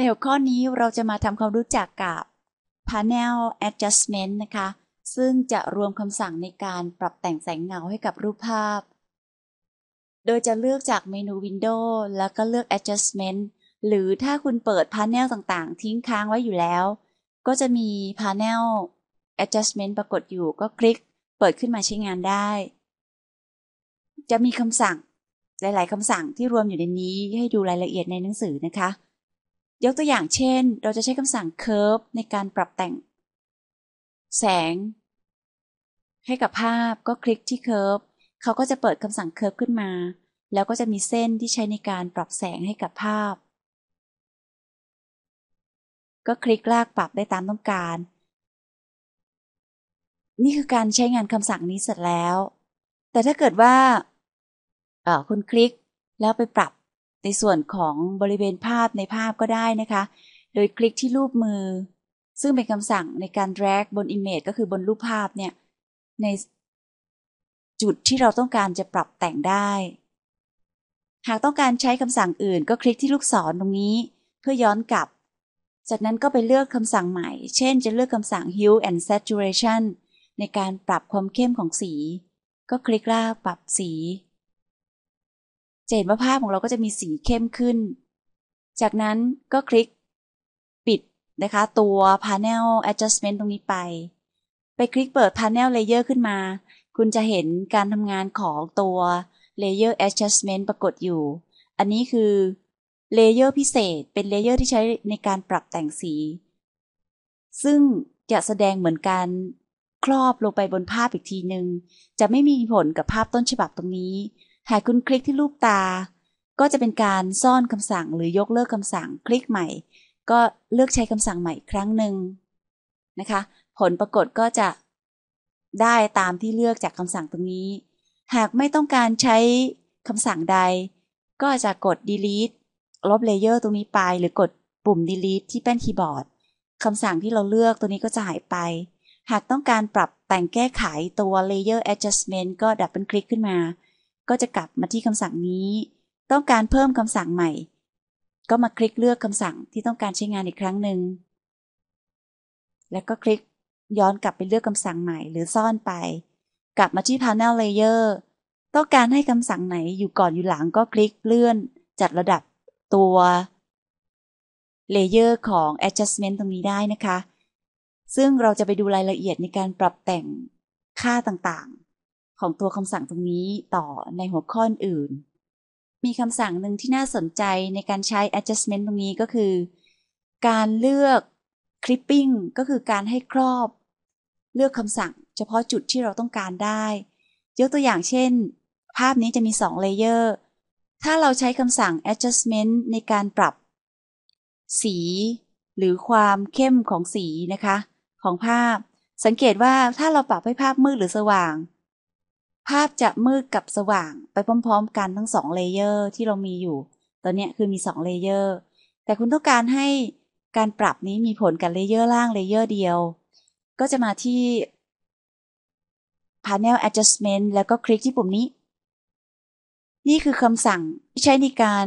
ในหัวข้อนี้เราจะมาทำความรู้จักกับ Panel Adjustment นะคะ ซึ่งจะรวมคำสั่งในการปรับแต่งแสงเงาให้กับรูปภาพ โดยจะเลือกจากเมนู Window แล้วก็เลือก Adjustment หรือถ้าคุณเปิด Panel ต่างๆ ทิ้งค้างไว้อยู่แล้ว ก็จะมี Panel Adjustment ปรากฏอยู่ก็คลิกเปิดขึ้นมาใช้งานได้ จะมีคำสั่งหลาย ๆคำสั่งที่รวมอยู่ในนี้ให้ดูรายละเอียดในหนังสือนะคะ ยกตัวอย่างเช่น เราจะใช้คำสั่ง curve ในการปรับแต่ง แสง ให้กับภาพก็คลิกที่ curve เขาก็จะเปิดคำสั่ง curve ขึ้นมา แล้วก็จะมีเส้นที่ใช้ในการปรับแสงให้กับภาพ ก็คลิกลากปรับได้ตามต้องการ นี่คือการใช้งานคำสั่งนี้เสร็จแล้ว แต่ถ้าเกิดว่าคุณคลิกแล้วไปปรับ ในส่วนของบริเวณภาพในภาพก็ได้นะคะ โดยคลิกที่รูปมือ ซึ่งเป็นคำสั่งในการ drag บน image ก็คือบนรูปภาพเนี่ยในจุดที่เราต้องการจะปรับแต่งได้ หากต้องการใช้คำสั่งอื่น ก็คลิกที่ลูกศรตรงนี้ เพื่อย้อนกลับ จากนั้นก็ไปเลือกคำสั่งใหม่ เช่น จะเลือกคำสั่ง hue and saturation ในการปรับความเข้มของสี ก็คลิกล่าปรับสี จะเห็นว่าภาพของเราก็จะมีสีเข้มขึ้น จากนั้นก็คลิกปิดนะคะตัว Panel Adjustment ตรงนี้ไป ไปคลิกเปิด Panel Layer ขึ้นมา คุณจะเห็นการทำงานของตัว Layer Adjustment ปรากฏอยู่ อันนี้คือเลเยอร์พิเศษ เป็นเลเยอร์ที่ใช้ในการปรับแต่งสี ซึ่งจะแสดงเหมือนการครอบลงไปบนภาพอีกทีหนึ่งจะไม่มีผลกับภาพต้นฉบับตรงนี้ หากคุณคลิกที่รูปตา ก็จะเป็นการซ่อนคำสั่งหรือยกเลิกคำสั่งคลิกใหม่ ก็เลือกใช้คำสั่งใหม่ครั้งหนึ่งนะคะ ผลปรากฏก็จะได้ตามที่เลือกจากคำสั่งตรงนี้ หากไม่ต้องการใช้คำสั่งใด ก็จะกด delete ลบเลเยอร์ตรงนี้ไป หรือกดปุ่ม delete ที่แป้นคีย์บอร์ดคำสั่งที่เราเลือกตัวนี้ก็จะหายไป หากต้องการปรับแต่งแก้ไขตัว layer adjustment ก็ดับเบิลคลิกขึ้นมา ก็จะกลับมาที่คำสั่งนี้ ต้องการเพิ่มคำสั่งใหม่ ก็มาคลิกเลือกคำสั่งที่ต้องการใช้งานอีกครั้งหนึ่ง แล้วก็คลิกย้อนกลับไปเลือกคำสั่งใหม่หรือซ่อนไป กลับมาที่ Panel Layer ต้องการให้คำสั่งไหนอยู่ก่อนอยู่หลังก็คลิกเลื่อน จัดระดับตัวเลเยอร์ของ adjustment ตรงนี้ได้นะคะ ซึ่งเราจะไปดูรายละเอียดในการปรับแต่งค่าต่าง ของตัวคำสั่งตรงนี้ต่อในหัวข้ออื่น มีคำสั่งหนึ่งที่น่าสนใจในการใช้ adjustment ตรงนี้ก็คือ การเลือก clipping ก็คือการให้ครอบ เลือกคำสั่งเฉพาะจุดที่เราต้องการได้ ยกตัวอย่างเช่น ภาพนี้จะมี2 layer ถ้าเราใช้คำสั่ง adjustment ในการปรับ สี หรือความเข้มของสีนะคะ ของภาพ สังเกตว่าถ้าเราปรับให้ภาพมืดหรือสว่าง ภาพจะมืดกับสว่างไปพร้อมๆ กันทั้งสองเลเยอร์ที่เรามีอยู่ ตอนนี้คือมีสองเลเยอร์แต่คุณต้องการให้การปรับนี้มีผลกับเลเยอร์ล่างเลเยอร์เดียว ก็จะมาที่ Panel Adjustment แล้วก็คลิกที่ปุ่มนี้ นี่คือคำสั่งที่ใช้ในการ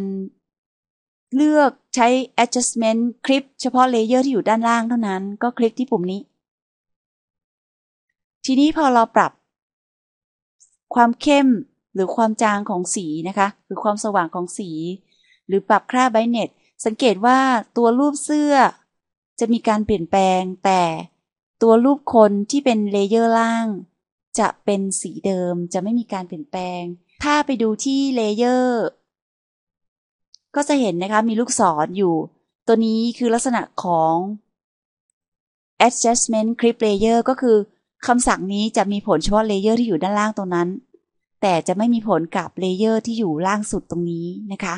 เลือกใช้ adjustment คลิปเฉพาะเลเยอร์ที่อยู่ด้านล่างเท่านั้น ก็คลิกที่ปุ่มนี้ ทีนี้พอเราปรับ ความเข้มหรือความจางของสีนะคะหรือความสว่างของสี หรือปรับค่าไบเน็ตสังเกตว่าตัวรูปเสื้อ จะมีการเปลี่ยนแปลง แต่ตัวรูปคนที่เป็นเลเยอร์ล่าง จะเป็นสีเดิมจะไม่มีการเปลี่ยนแปลง ถ้าไปดูที่เลเยอร์ก็จะเห็นนะคะมีลูกศรออยู่ ตัวนี้คือลักษณะของ adjustment clip layer ก็คือ คำสั่งนี้จะมีผลเฉพาะเลเยอร์ที่อยู่ด้านล่างตรงนั้น แต่จะไม่มีผลกับเลเยอร์ที่อยู่ล่างสุดตรงนี้นะคะ